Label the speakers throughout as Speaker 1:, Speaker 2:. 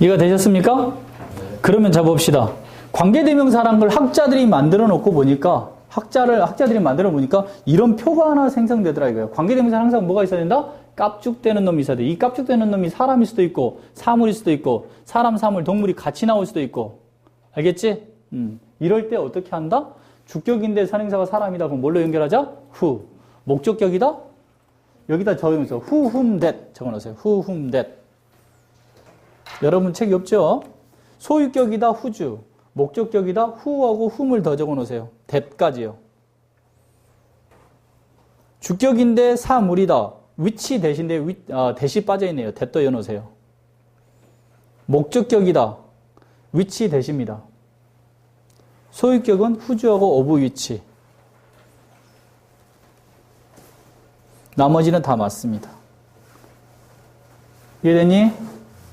Speaker 1: 이해가 되셨습니까? 그러면 자 봅시다. 관계대명사란 걸 학자들이 만들어 놓고 보니까 학자를 학자들이 만들어 보니까 이런 표가 하나 생성되더라 이거예요. 관계대명사 항상 뭐가 있어야 된다? 깝죽대는 놈이 있어야 돼. 이 깝죽대는 놈이 사람일 수도 있고 사물일 수도 있고 사람, 사물, 동물이 같이 나올 수도 있고 알겠지? 음. 이럴 때 어떻게 한다? 주격인데 선행사가 사람이다. 그럼 뭘로 연결하자? 후. 목적격이다? 여기다 적으면서 who, 적어놓으세요. who. 여러분 책이 없죠? 소유격이다 후주, 목적격이다 who하고 whom을 더 적어놓으세요. that까지요. 주격인데 사물이다. which 대신에 which, 아, 대시 빠져있네요. 더 넣어놓으세요. 목적격이다. which 대시입니다. 소유격은 후주하고 of which. 나머지는 다 맞습니다. 이해됐니?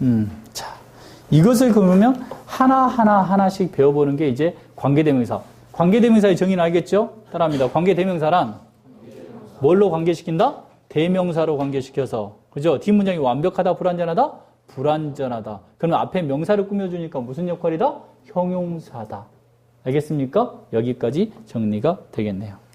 Speaker 1: 음, 자. 이것을 그러면 하나하나 하나씩 배워보는 게 이제 관계대명사. 관계대명사의 정의는 알겠죠? 따라합니다. 관계대명사란 뭘로 관계시킨다? 대명사로 관계시켜서. 그죠? 뒷문장이 완벽하다, 불완전하다? 불완전하다. 그러면 앞에 명사를 꾸며주니까 무슨 역할이다? 형용사다. 알겠습니까? 여기까지 정리가 되겠네요.